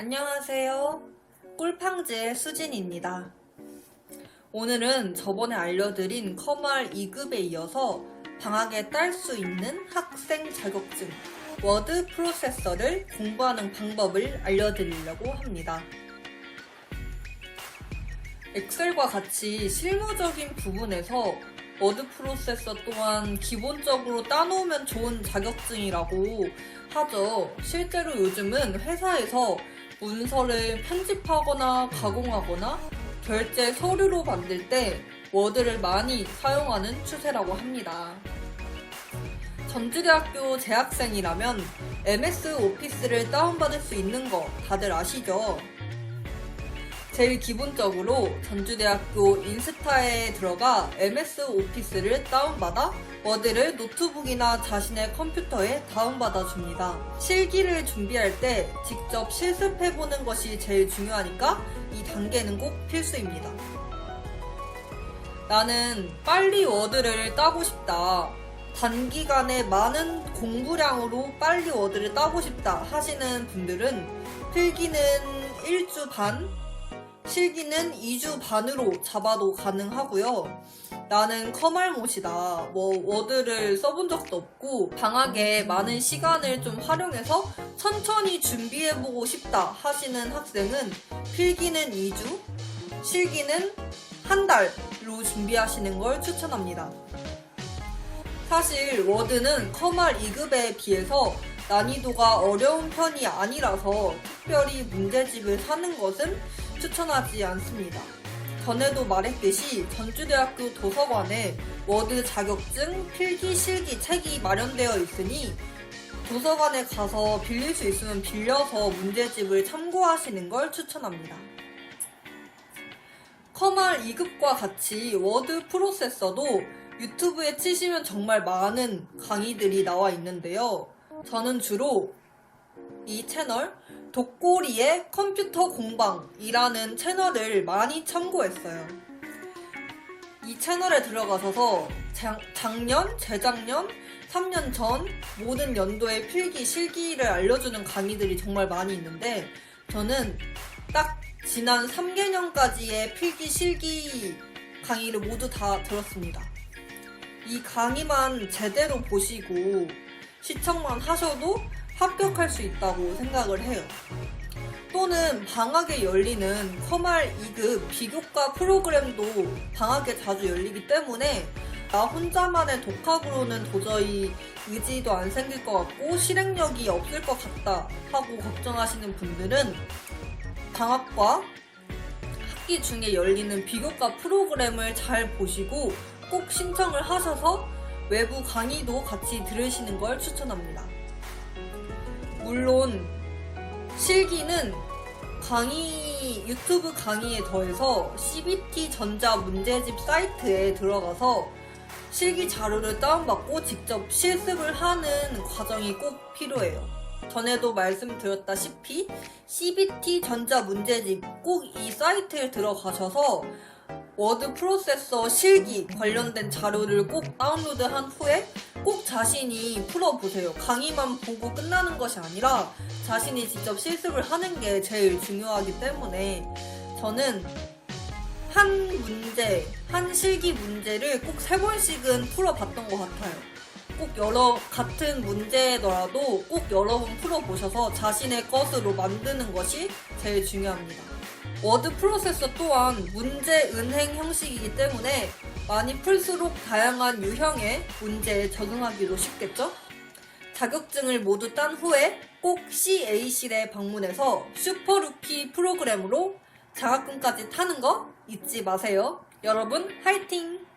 안녕하세요. 꿀팡즈의 수진입니다. 오늘은 저번에 알려드린 커말 2급에 이어서 방학에 딸 수 있는 학생 자격증 워드 프로세서를 공부하는 방법을 알려드리려고 합니다. 엑셀과 같이 실무적인 부분에서 워드 프로세서 또한 기본적으로 따놓으면 좋은 자격증이라고 하죠. 실제로 요즘은 회사에서 문서를 편집하거나 가공하거나 결제 서류로 만들 때 워드를 많이 사용하는 추세라고 합니다. 전주대학교 재학생이라면 MS 오피스를 다운받을 수 있는 거 다들 아시죠? 제일 기본적으로 전주대학교 인스타에 들어가 MS 오피스를 다운받아 워드를 노트북이나 자신의 컴퓨터에 다운받아 줍니다. 실기를 준비할 때 직접 실습해보는 것이 제일 중요하니까 이 단계는 꼭 필수입니다. 나는 빨리 워드를 따고 싶다. 단기간에 많은 공부량으로 빨리 워드를 따고 싶다 하시는 분들은 필기는 1주 반, 실기는 2주 반으로 잡아도 가능하고요. 나는 커말못이다. 뭐 워드를 써본 적도 없고 방학에 많은 시간을 좀 활용해서 천천히 준비해보고 싶다 하시는 학생은 필기는 2주, 실기는 한 달로 준비하시는 걸 추천합니다. 사실 워드는 커말 2급에 비해서 난이도가 어려운 편이 아니라서 특별히 문제집을 사는 것은 추천하지 않습니다. 전에도 말했듯이 전주대학교 도서관에 워드 자격증 필기 실기 책이 마련되어 있으니 도서관에 가서 빌릴 수 있으면 빌려서 문제집을 참고하시는 걸 추천합니다. 커말 2급과 같이 워드 프로세서도 유튜브에 치시면 정말 많은 강의들이 나와 있는데요. 저는 주로 이 채널 독고리의 컴퓨터 공방이라는 채널을 많이 참고했어요. 이 채널에 들어가셔서 작, 작년, 재작년, 3년 전 모든 연도의 필기, 실기를 알려주는 강의들이 정말 많이 있는데 저는 딱 지난 3개년까지의 필기, 실기 강의를 모두 다 들었습니다. 이 강의만 제대로 보시고 시청만 하셔도 합격할 수 있다고 생각을 해요. 또는 방학에 열리는 커말 2급 비교과 프로그램도 방학에 자주 열리기 때문에 나 혼자만의 독학으로는 도저히 의지도 안 생길 것 같고 실행력이 없을 것 같다 하고 걱정하시는 분들은 방학과 학기 중에 열리는 비교과 프로그램을 잘 보시고 꼭 신청을 하셔서 외부 강의도 같이 들으시는 걸 추천합니다. 물론 실기는 강의 유튜브 강의에 더해서 CBT 전자 문제집 사이트에 들어가서 실기 자료를 다운받고 직접 실습을 하는 과정이 꼭 필요해요. 전에도 말씀드렸다시피 CBT 전자 문제집 꼭 이 사이트에 들어가셔서 워드 프로세서 실기 관련된 자료를 꼭 다운로드한 후에 꼭 자신이 풀어보세요. 강의만 보고 끝나는 것이 아니라 자신이 직접 실습을 하는 게 제일 중요하기 때문에 저는 한 문제, 한 실기 문제를 꼭 세 번씩은 풀어봤던 것 같아요. 꼭 여러, 같은 문제더라도 꼭 여러 번 풀어보셔서 자신의 것으로 만드는 것이 제일 중요합니다. 워드 프로세서 또한 문제 은행 형식이기 때문에 많이 풀수록 다양한 유형의 문제에 적응하기도 쉽겠죠? 자격증을 모두 딴 후에 꼭 CA실에 방문해서 슈퍼루키 프로그램으로 장학금까지 타는 거 잊지 마세요. 여러분, 화이팅!